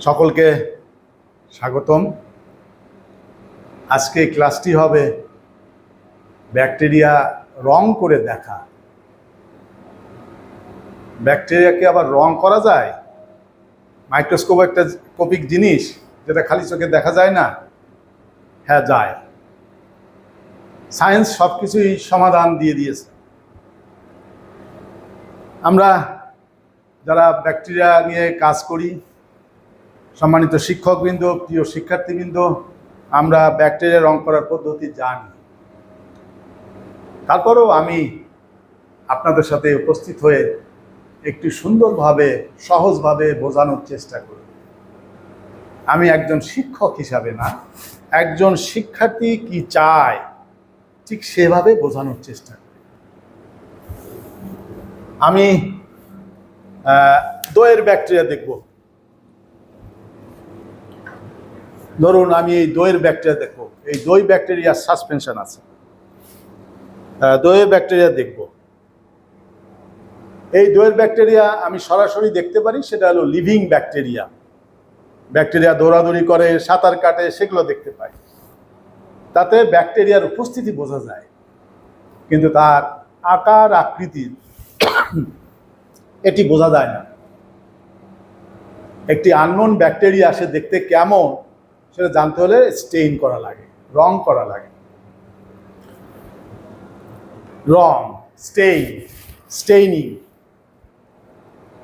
সকলকে স্বাগতম। আজকে ক্লাসটি হবে ব্যাকটেরিয়া রং করে দেখা। ব্যাকটেরিয়াকে আবার রং করা যায়? মাইক্রোস্কোপ একটা কপিক জিনিস যেটা খালি চোখে দেখা যায় না? হ্যাঁ যায়। সায়েন্স সব কিছুই সমাধান দিয়ে দিয়েছে। আমরা যারা ব্যাকটেরিয়া নিয়ে কাজ করি সম্মানিত শিক্ষকবৃন্দ প্রিয় শিক্ষার্থীবৃন্দ আমরা ব্যাকটেরিয়া রং করার পদ্ধতি জানি। তারপরেও আমি আপনাদের সাথে উপস্থিত হয়ে একটি সুন্দরভাবে সহজভাবে বোঝানোর চেষ্টা করি। আমি একজন শিক্ষক হিসাবে না একজন শিক্ষার্থী কি চায় ঠিক সেভাবে বোঝানোর চেষ্টা করি। আমি আহ, দইয়ের ব্যাকটেরিয়া দেখব। ধরুন আমি এই দইয়ের ব্যাকটেরিয়া দেখব। এই দই ব্যাকটেরিয়ার সাসপেনশন আছে। দইয়ের ব্যাকটেরিয়া দেখব। এই দইয়ের ব্যাকটেরিয়া আমি সরাসরি দেখতে পারি, সেটা হলো লিভিং ব্যাকটেরিয়া ব্যাকটেরিয়া দৌড়াদৌড়ি করে, সাঁতার কাটে, সেগুলো দেখতে পাই। তাতে ব্যাকটেরিয়ার উপস্থিতি বোঝা যায়। কিন্তু তার আকার, আকৃতি, এটি বোঝা যায় না। একটি আননোন ব্যাকটেরিয়া সে দেখতে কেমন সেটা জানতে হলে স্টেইন করা লাগে, রং করা লাগে। রং, স্টেইন, স্টেইনিং।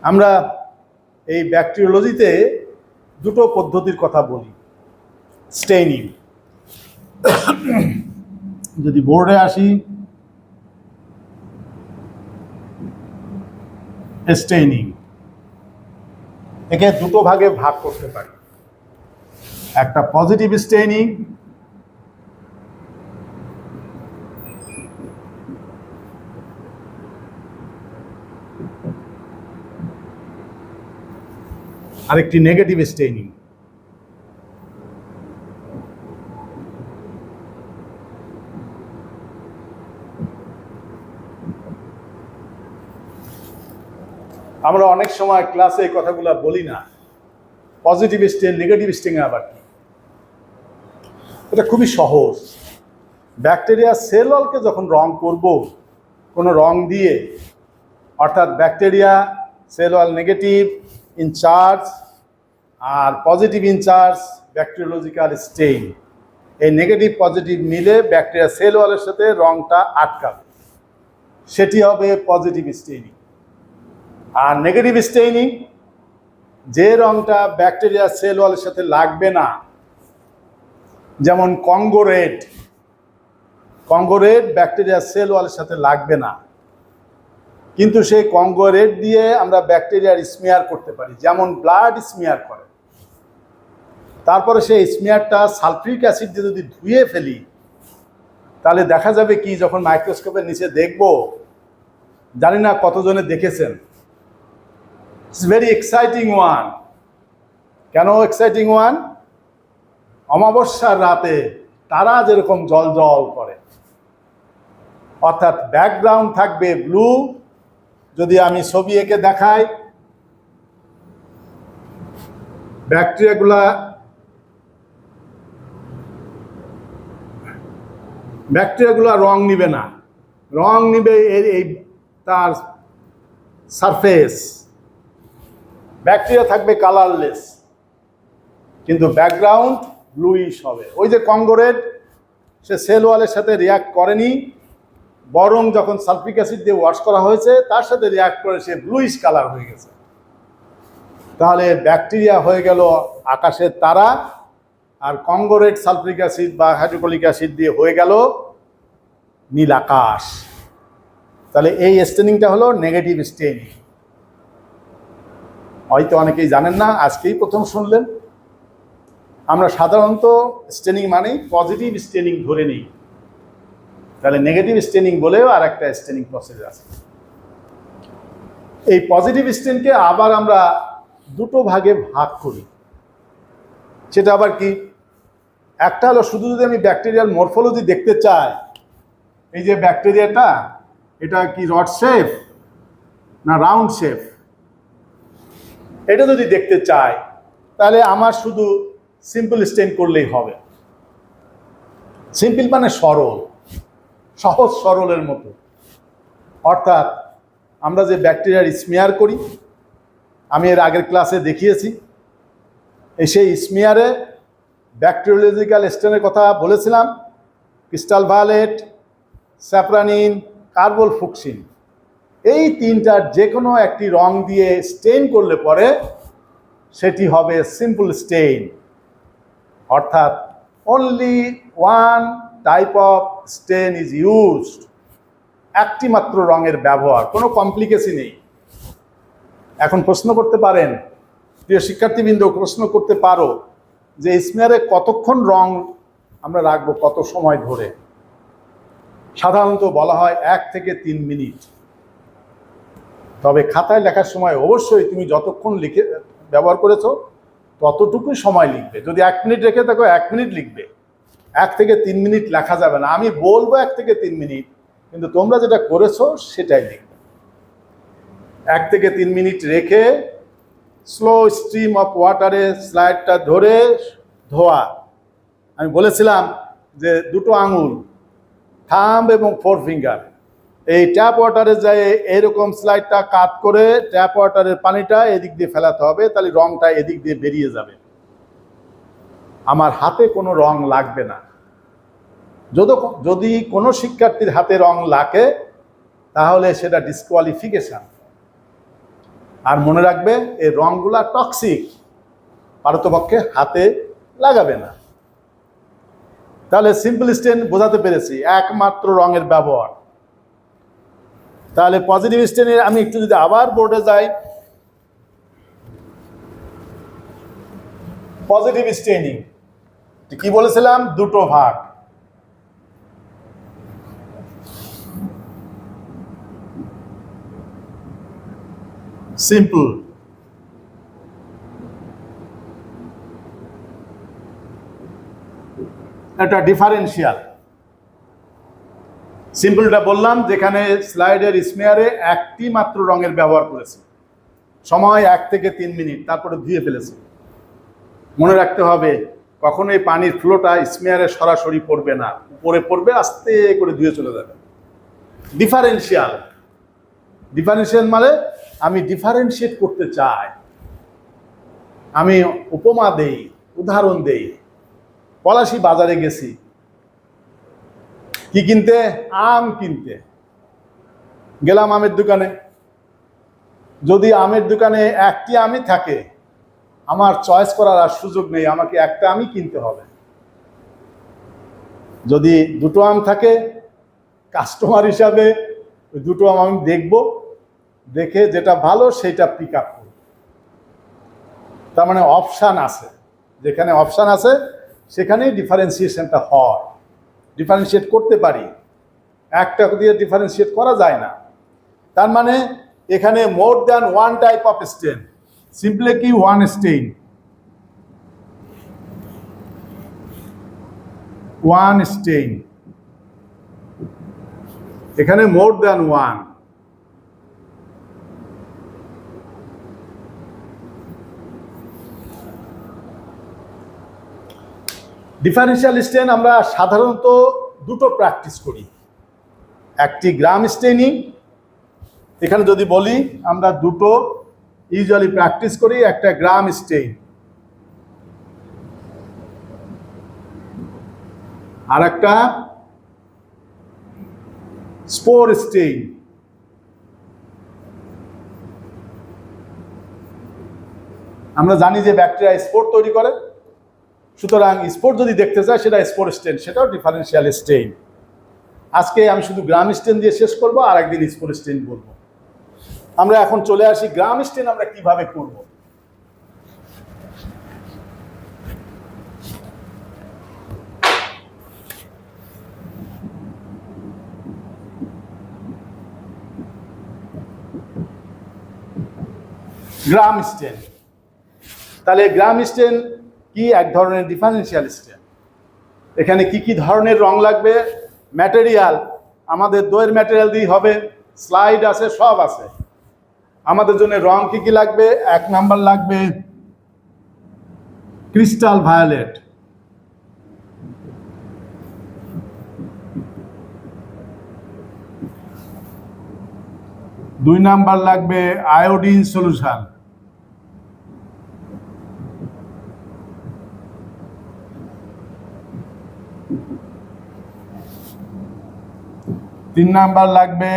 আমরা এই ব্যাকটেরিওলজিতে দুটো পদ্ধতির কথা বলি, স্টেইনিং। যদি বোর্ডে আসি, স্টেইনিং। একে দুটো ভাগে ভাগ করতে পারি। একটা পজিটিভ স্টেইনিং আরেকটি নেগেটিভ স্টেইনিং আমরা অনেক সময় ক্লাসে এই কথাগুলো বলি না। পজিটিভ স্টেন নেগেটিভ স্টেন আবার কি? এটা খুবই সহজ। ব্যাকটেরিয়া সেল ওয়ালকে যখন রং করব, কোনো রং দিয়ে, অর্থাৎ bacteria cell wall negative in charge R positive in charge bacteriological stain. এই নেগেটিভ, পজিটিভ মিলে ব্যাকটেরিয়া সেল ওয়ালের সাথে রংটা আটকাবে। সেটি হবে পজিটিভ স্টেইনিং। আর নেগেটিভ স্টেইনিং, যে রংটা ব্যাকটেরিয়া সেল ওয়ালের সাথে লাগবে না যেমন Congo red. Congo red bacteria cell ওয়ালের সাথে লাগবে না। কিন্তু সেই কঙ্গো রেড দিয়ে আমরা ব্যাকটেরিয়ার স্মিয়ার করতে পারি, যেমন ব্লাড স্মিয়ার করে। তারপরে সেই স্মিয়ারটা সালফ্রিক অ্যাসিড দিয়ে যদি ধুয়ে ফেলি, তাহলে দেখা যাবে কি, যখন মাইক্রোস্কোপের নিচে দেখব, জানি না কতজনে দেখেছেন। ইটস ভেরি এক্সাইটিং ওয়ান কেন এক্সাইটিং ওয়ান অমাবস্যার রাতে তারা যেরকম জল জল করে। অর্থাৎ ব্যাকগ্রাউন্ড থাকবে ব্লু যদি আমি ছবি এঁকে দেখাই। ব্যাকটেরিয়াগুলা ব্যাকটেরিয়াগুলা রং নিবে না। রং নিবে এই তার সারফেস ব্যাকটেরিয়া থাকবে কালারলেস কিন্তু ব্যাকগ্রাউন্ড ব্লুইশ হবে। ওই যে কঙ্গোরেড সে সেল ওয়ালের সাথে রিয়াক্ট করেনি। বরং যখন সালফিক অ্যাসিড দিয়ে ওয়াশ করা হয়েছে, তার সাথে রিয়াক্ট করে সে ব্লুইশ কালার হয়ে গেছে। তাহলে ব্যাকটেরিয়া হয়ে গেল আকাশের তারা, আর কঙ্গোরেড সালফিক অ্যাসিড বা হাইড্রোক্লিক অ্যাসিড দিয়ে হয়ে গেল নীল আকাশ। তাহলে এই স্টেনিংটা হলো নেগেটিভ স্টেনিং হয়তো অনেকেই জানেন না, আজকেই প্রথম শুনলেন। আমরা সাধারণত স্টেনিং মানেই পজিটিভ স্টেনিং ধরে নিই। তাহলে নেগেটিভ স্টেনিং বলেও আর একটা স্টেনিং প্রসেস আছে। এই পজিটিভ স্টেনকে আবার আমরা দুটো ভাগে ভাগ করি। সেটা আবার কি? একটা হলো শুধু যদি আমি ব্যাকটেরিয়াল মরফোলজি দেখতে চাই, এই যে ব্যাকটেরিয়াটা এটা কি রড শেপ না রাউন্ড শেপ এটা যদি দেখতে চাই, তাহলে আমার শুধু সিম্পল স্টেন করলেই হবে। সিম্পল মানে সরল, সহজ সরলের মতো। অর্থাৎ আমরা যে ব্যাকটেরিয়ার স্মিয়ার করি, আমি এর আগের ক্লাসে দেখিয়েছি, এই সেই স্মিয়ারে ব্যাকটেরিওলজিক্যাল স্টেনের কথা বলেছিলাম ক্রিস্টাল ভায়োলেট স্যাপ্রানিন কার্বল ফুকসিন এই তিনটার যে কোনো একটি রং দিয়ে স্টেইন করলে পরে সেটি হবে সিম্পল স্টেইন অর্থাৎ only one type of stain is used একটি মাত্র রঙের ব্যবহার, কোনো কমপ্লিকেশন নেই। এখন প্রশ্ন করতে পারেন, প্রিয় শিক্ষার্থীবৃন্দ, প্রশ্ন করতে পারো যে স্মেয়ারে কতক্ষণ রং আমরা রাখব কত সময় ধরে? সাধারণত বলা হয় এক থেকে তিন মিনিট। তবে খাতায় লেখার সময় অবশ্যই তুমি যতক্ষণ লিখে, ব্যবহার করেছ ততটুকুই সময় লিখবে। যদি এক মিনিট রেখে থাকো, এক মিনিট লিখবে। এক থেকে তিন মিনিট লেখা যাবে না। আমি বলব এক থেকে তিন মিনিট, কিন্তু তোমরা যেটা করেছ সেটাই লিখবে। এক থেকে তিন মিনিট রেখে স্লো স্ট্রিম অফ ওয়াটারে স্লাইডটা ধরে ধোয়া। আমি বলেছিলাম যে দুটো আঙুল, থাম্ব এবং ফোর ফিঙ্গার। এই ট্যাপ ওয়াটারে যায় এরকম স্লাইডটা কাট করে ট্যাপ ওয়াটারের পানিটা এদিক দিয়ে ফেলাতে হবে, তাহলে রংটা এদিক দিয়ে বেরিয়ে যাবে। আমার হাতে কোনো রং লাগবে না। যদি যদি কোনো শিক্ষার্থীর হাতে রং লাগে, তাহলে সেটা ডিসকোয়ালিফিকেশান আর মনে রাখবে, এই রংগুলা টক্সিক পারতপক্ষে হাতে লাগাবে না। তাহলে সিম্পল স্টেন বোঝাতে পেরেছি, একমাত্র রঙের ব্যবহার। তাহলে পজিটিভ স্টেনের আমি একটু যদি আবার বোর্ডে যাই পজিটিভ স্টেনিং কি বলেছিলাম? দুটো ভাগ। সিম্পল এটা ডিফারেন্সিয়াল সিম্পলটা বললাম, যেখানে স্লাইডের স্মেয়ারে একটি মাত্র রঙের ব্যবহার করেছে। সময় এক থেকে তিন মিনিট, তারপরে ধুয়ে ফেলেছে। মনে রাখতে হবে কখনো কখনোই পানির ফ্লোটা স্মেয়ারে সরাসরি পড়বে না। উপরে পড়বে, আস্তে করে ধুয়ে চলে যাবে। ডিফারেন্সিয়াল ডিফারেন্সিয়াল মানে আমি ডিফারেন্সিয়েট করতে চাই। আমি উপমা দেই, উদাহরণ দেই। পলাশি বাজারে গেছি কি কিনতে? আম কিনতে। গেলাম আমের দোকানে। যদি আমের দোকানে একটি আমই থাকে, আমার চয়েস করার আর সুযোগ নেই, আমাকে একটা আমই কিনতে হবে। যদি দুটো আম থাকে কাস্টমার হিসাবে ওই দুটো আম আমি দেখব, দেখে যেটা ভালো সেটা পিক আপ করব। তার মানে অপশান আছে। যেখানে অপশান আছে, সেখানেই ডিফারেন্সিয়েশনটা হয়। ডিফারেন্সিয়েট করতে পারি। একটা দিয়ে ডিফারেন্সিয়েট করা যায় না। তার মানে এখানে more than one type of stain simply কি ওয়ান স্টেইন ওয়ান স্টেইন এখানে more than one differential stain আমরা সাধারণত দুটো প্র্যাকটিস করি। একটি গ্রাম স্টেনিং এখানে যদি বলি আমরা দুটো ইউজুয়ালি প্র্যাকটিস করি, একটা গ্রাম স্টেইন আর একটা স্পোর স্টেইন আমরা জানি যে ব্যাকটেরিয়া স্পোর তৈরি করে। সুতরাং স্পোর্ট যদি দেখতে চায়, সেটা স্পোর্ট স্টেন সেটাও ডিফারেন্সিয়াল স্টেইন আজকে আমি শুধু গ্রাম স্টেন দিয়ে শেষ করব, আর একদিন স্পোর্ট স্টেন বলব। আমরা এখন চলে আসি গ্রাম স্টেন আমরা কীভাবে করব? গ্রাম স্টেন তাহলে গ্রাম স্টেন কি এক ধরনের ডিফারেন্সিয়াল স্টেন এখানে কি কি ধরনের রং লাগবে? ম্যাটেরিয়াল আমাদের দইয়ের ম্যাটেরিয়াল দিয়ে হবে। স্লাইড আছে, সব আছে। আমাদের জন্য রং কি কি লাগবে? এক নাম্বার লাগবে ক্রিস্টাল ভায়োলেট দুই নাম্বার লাগবে আয়োডিন সলিউশন তিন নাম্বার লাগবে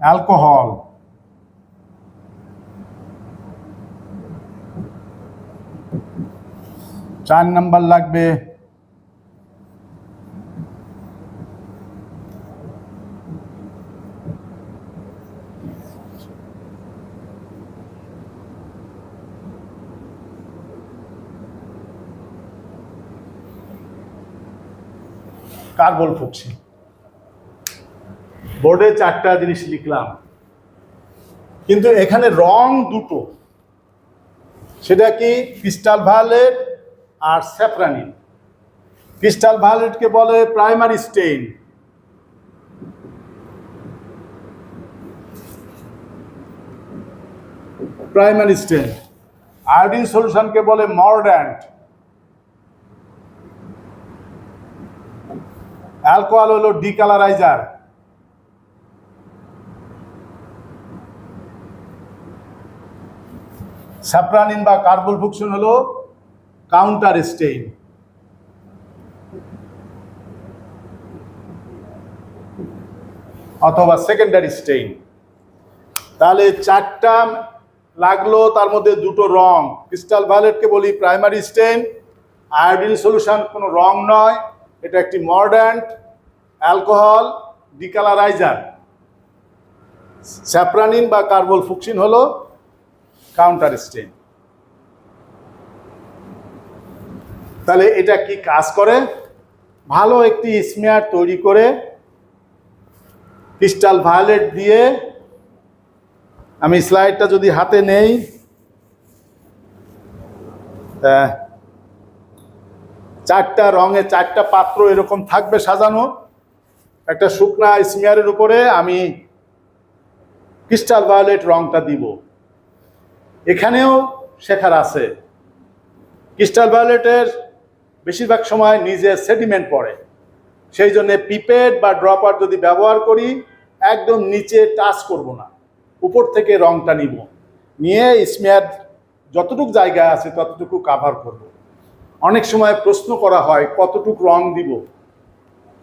অ্যালকোহল। চার নাম্বার লাগবে কার্বন ফুকসি। বোর্ডে চারটা জিনিস লিখলাম। কিন্তু এখানে রং দুটো। সেটা কি ক্রিস্টাল ভায়োলেট আর স্যাফরানিন? ক্রিস্টাল ভায়োলেটকে বলে primary stain. Primary stain. Iodine সলিউশনকে বলে মর্ড্যান্ট অ্যালকোহল হলো ডিকালারাইজার স্যাপ্রানিন বা কার্বল ফুকশন হলো কাউন্টার স্টেইন অথবা সেকেন্ডারি স্টেইন তাহলে চারটা লাগল, তার মধ্যে দুটো রং। ক্রিস্টাল ভায়োলেটকে বলি প্রাইমারি স্টেইন আয়োডিন সলিউশন কোনো রং নয়, এটা একটি মর্ডার্ন অ্যালকোহল ডিকালারাইজার স্যাপ্রানিন বা কার্বল ফুকসিন হলো কাউন্টার স্টেইন তাহলে এটা কি কাজ করে? ভালো একটি স্মেয়ার তৈরি করে ক্রিস্টাল ভায়োলেট দিয়ে আমি স্লাইডটা যদি হাতে নেই চারটা রঙে চারটা পাত্র এরকম থাকবে সাজানো। একটা শুকনা স্মেয়ারের উপরে আমি ক্রিস্টাল ভায়োলেট রংটা দিব। এখানেও শেখার আছে। ক্রিস্টাল ভায়োলেটের বেশিরভাগ সময় নিজে সেডিমেন্ট পড়ে। সেই জন্য পিপেড বা ড্রপার যদি ব্যবহার করি, একদম নিচে টাচ করব না। উপর থেকে রংটা নিব। নিয়ে স্মেয়ার যতটুকু জায়গা আছে ততটুকু কাভার করব। অনেক সময় প্রশ্ন করা হয়, কতটুকু রং দিব?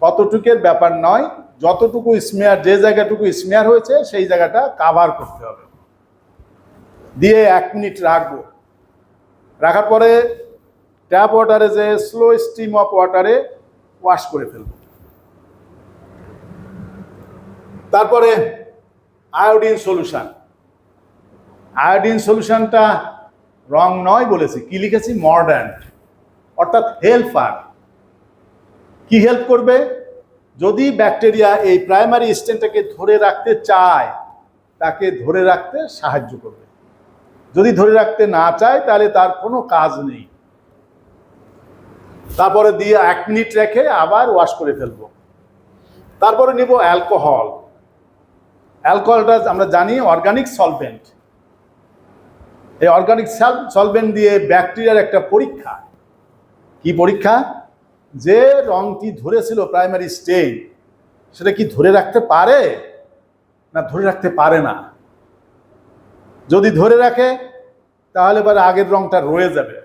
কতটুকের ব্যাপার নয়, যতটুকু স্মেয়ার, যে জায়গাটুকু স্মেয়ার হয়েছে, সেই জায়গাটা কাভার করতে হবে। দিয়ে এক মিনিট রাখব। রাখার পরে ট্যাপ ওয়াটারে যে স্লো স্টিম অফ ওয়াটারে ওয়াশ করে ফেলব। তারপরে আয়োডিন সলিউশন আয়োডিন সলিউশনটা রং নয় বলেছি। কি লিখেছি? মডার্ন অর্থাৎ হেল্পার কি হেল্প করবে? যদি ব্যাকটেরিয়া এই প্রাইমারি স্টেনটাকে ধরে রাখতে চায়, তাকে ধরে রাখতে সাহায্য করবে। যদি ধরে রাখতে না চায়, তাহলে তার কোনো কাজ নেই। তারপরে দিয়ে এক মিনিট রেখে আবার ওয়াশ করে ফেলব। তারপরে নিব অ্যালকোহল অ্যালকোহলটা আমরা জানি অর্গানিক সলভেন্ট এই অর্গানিক সলভেন্ট দিয়ে ব্যাকটেরিয়ার একটা পরীক্ষা। কি পরীক্ষা? যে রংটি ধরেছিল প্রাইমারি স্টেজ সেটা কি ধরে রাখতে পারে না ধরে রাখতে পারে না? যদি ধরে রাখে, তাহলে এবার আগের রংটা রয়ে যাবে।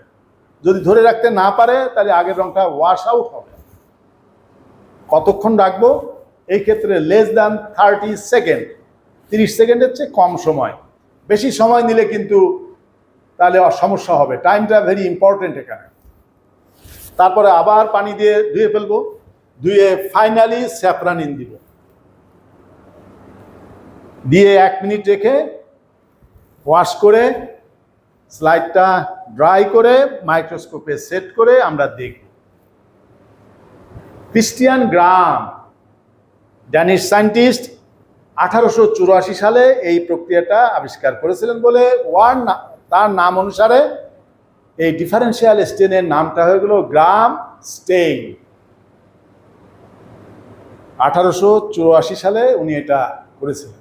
যদি ধরে রাখতে না পারে, তাহলে আগের রংটা ওয়াশ আউট হবে। কতক্ষণ রাখব? এই ক্ষেত্রে লেস দ্যান থার্টি সেকেন্ড তিরিশ সেকেন্ডের চেয়ে কম সময়। বেশি সময় নিলে কিন্তু তাহলে সমস্যা হবে। টাইমটা ভেরি ইম্পর্টেন্ট এখানে। তারপরে আবার পানি দিয়ে ধুয়ে ফেলব। ধুয়ে ফাইনালি স্যাফরানিন দিব। দিয়ে এক মিনিট রেখে ওয়াশ করে স্লাইডটা ড্রাই করে মাইক্রোস্কোপে সেট করে আমরা দেখব। ক্রিস্টিয়ান গ্রাম ড্যানিশ সায়েন্টিস্ট আঠারোশো চুরাশি সালে এই প্রক্রিয়াটা আবিষ্কার করেছিলেন বলে ওয়ার তার নাম অনুসারে এই ডিফারেন্সিয়াল স্টেনের নামটা হয়ে গেল গ্রাম স্টেইন আঠারোশো চুরাশি সালে উনি এটা করেছিলেন।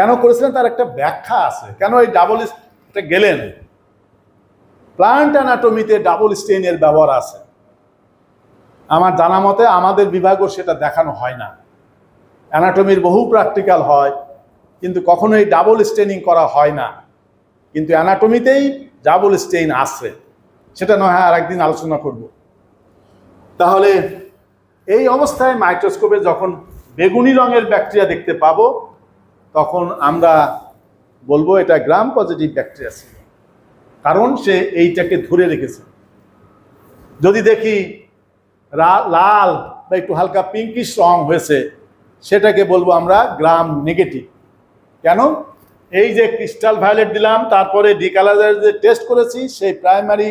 কেন করেছিলেন? তার একটা ব্যাখ্যা আছে। কেন এই ডাবল গেলেন? প্লান্ট অ্যানাটমিতে ডাবল স্টেইনের ব্যবহার আছে। আমার জানা মতে আমাদের বিভাগও সেটা দেখানো হয় না। অ্যানাটমির বহু প্র্যাকটিক্যাল হয়, কিন্তু কখনোই ডাবল স্টেনিং করা হয় না। কিন্তু অ্যানাটমিতেই ডাবল স্টেইন আছে। সেটা নয় আর একদিন আলোচনা করব। তাহলে এই অবস্থায় মাইক্রোস্কোপে যখন বেগুনি রঙের ব্যাকটেরিয়া দেখতে পাবো তখন আমরা বলব, এটা গ্রাম পজিটিভ ব্যাকটেরিয়া ছিল। কারণ সে এইটাকে ধরে রেখেছে। যদি দেখি লাল বা একটু হালকা পিঙ্কিশ রং হয়েছে, সেটাকে বলব আমরা গ্রাম নেগেটিভ কেন? এই যে ক্রিস্টাল ভায়োলেট দিলাম, তারপরে ডিকালারের যে টেস্ট করেছি, সেই প্রাইমারি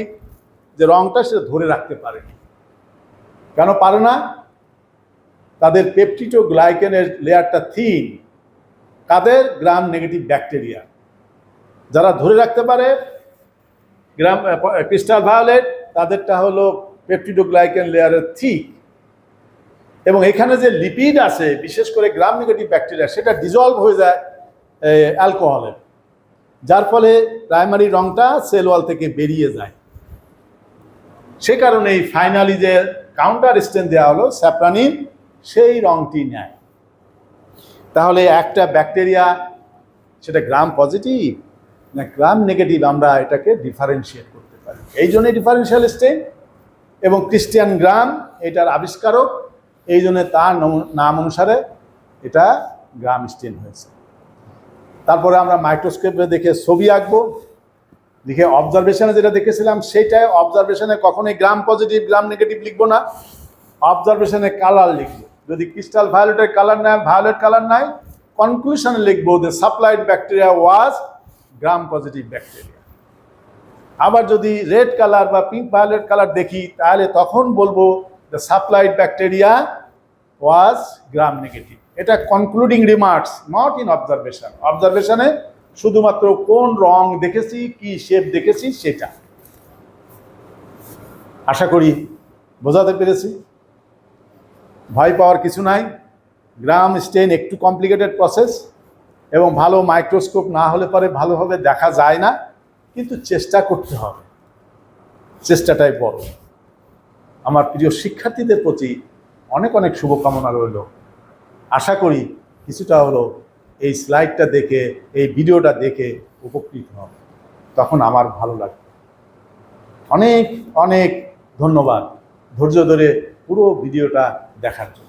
যে রংটা সেটা ধরে রাখতে পারে কেন পারে না? তাদের পেপটিটো গ্লাইকেনের লেয়ারটা থিন কাদের? গ্রাম নেগেটিভ ব্যাকটেরিয়া যারা ধরে রাখতে পারে গ্রাম ক্রিস্টাল ভায়োলেট তাদেরটা হলো পেপটিডোগ্লাইকেন লেয়ারের থিক এবং এখানে যে লিপিড আছে, বিশেষ করে গ্রাম নেগেটিভ ব্যাকটেরিয়া সেটা ডিজলভ হয়ে যায় অ্যালকোহলের যার ফলে প্রাইমারি রংটা সেল ওয়াল থেকে বেরিয়ে যায়। সে কারণেই ফাইনালি যে কাউন্টার স্টেন দেওয়া হলো স্যাপ্রানিন সেই রংটি নেয়। তাহলে একটা ব্যাকটেরিয়া, সেটা গ্রাম পজিটিভ না গ্রাম নেগেটিভ আমরা এটাকে ডিফারেন্সিয়েট করতে পারি। এই জন্যই ডিফারেন্সিয়াল স্টেন এবং ক্রিস্টিয়ান গ্রাম এটার আবিষ্কারক, এই জন্য তার নাম অনুসারে এটা গ্রাম স্টেন হয়েছে। তারপরে আমরা মাইক্রোস্কোপে দেখে ছবি আঁকবো। লিখে অবজারভেশনে যেটা দেখেছিলাম সেটাই অবজারভেশনে কখনোই গ্রাম পজিটিভ গ্রাম নেগেটিভ লিখব না। অবজারভেশনে কালার লিখব। যদি ক্রিস্টাল ভায়োলেটের কালার নেয় ভায়োলেট কালার নাই কনক্লুশনে লিখব the supplied bacteria was gram positive bacteria আবার যদি রেড কালার বা পিঙ্ক ভায়োলেট কালার দেখি, তাহলে তখন বলব the supplied bacteria was gram negative এটা concluding remarks not in observation অবজারভেশনে শুধুমাত্র কোন রং দেখেছি, কি শেপ দেখেছি, সেটা। আশা করি বোঝাতে পেরেছি। ভয় পাওয়ার কিছু নাই। গ্রাম স্টেন একটু কমপ্লিকেটেড প্রসেস এবং ভালো মাইক্রোস্কোপ না হলে পরে ভালোভাবে দেখা যায় না, কিন্তু চেষ্টা করতে হবে। চেষ্টাটাই বড়। আমার প্রিয় শিক্ষার্থীদের প্রতি অনেক অনেক শুভকামনা রইল। আশা করি কিছুটা হলো এই স্লাইডটা দেখে, এই ভিডিওটা দেখে উপকৃত হবে। তখন আমার ভালো লাগবে। অনেক অনেক ধন্যবাদ। ধৈর্য ধরে পুরো ভিডিওটা দেখার জন্য